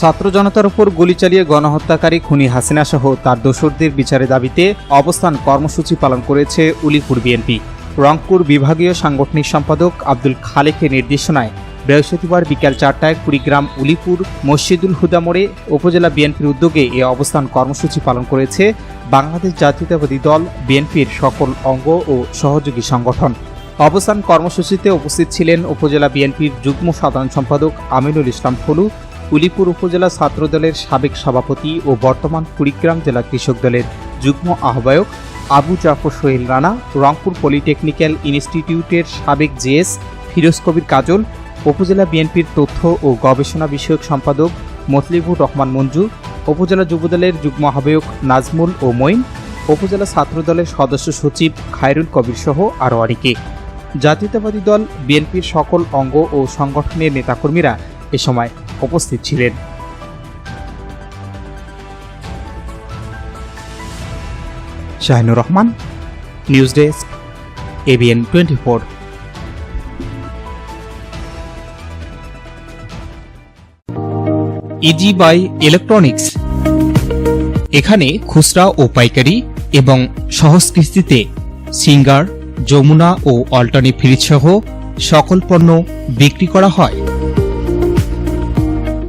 ছাত্র জনতার উপর গুলি চালিয়ে গণহত্যাকারী খুনি হাসিনা সহ তার দোসরদের বিচারের দাবিতে অবস্থান কর্মসূচি পালন করেছে উলিপুর বিএনপি। রংপুর বিভাগীয় সাংগঠনিক সম্পাদক আব্দুল খালেকের নির্দেশনায় বৃহস্পতিবার বিকেল চারটায় কুড়িগ্রাম উলিপুর মসজিদুল হুদা মোড়ে উপজেলা বিএনপির উদ্যোগে এ অবস্থান কর্মসূচি পালন করেছে বাংলাদেশ জাতীয়তাবাদী দল বিএনপির সকল অঙ্গ ও সহযোগী সংগঠন। অবস্থান কর্মসূচিতে উপস্থিত ছিলেন উপজেলা বিএনপির যুগ্ম সাধারণ সম্পাদক আমিনুল ইসলাম ফলু উলিপুর উপজেলা ছাত্রদলের সাবেক সভাপতি ও বর্তমান কুড়িগ্রাম জেলা কৃষক দলের যুগ্ম আহ্বায়ক আবু জাফর সোহেল রানা, রংপুর পলিটেকনিক্যাল ইনস্টিটিউটের সাবেক জেএস ফিরোজ কবির কাজল, উপজেলা বিএনপির তথ্য ও গবেষণা বিষয়ক সম্পাদক মতলিবুর রহমান মঞ্জু, উপজেলা যুবদলের যুগ্ম আহ্বায়ক নাজমুল ও মঈন, উপজেলা ছাত্রদলের সদস্য সচিব খায়রুল কবির সহ আরও অনেকে। জাতীয়তাবাদী দল, বিএনপির সকল অঙ্গ ও সংগঠনের নেতাকর্মীরা এ সময় উপস্থিত ছিলেন। Shahinur Rahman, news desk, ABN twenty four. Easy buy electronics. এখানে খুচরা ও পাইকারি এবং সহজ কিস্তিতে সিঙ্গার, যমুনা ও অল্টারনি ফ্রিজ সহ সকল পণ্য বিক্রি করা হয়।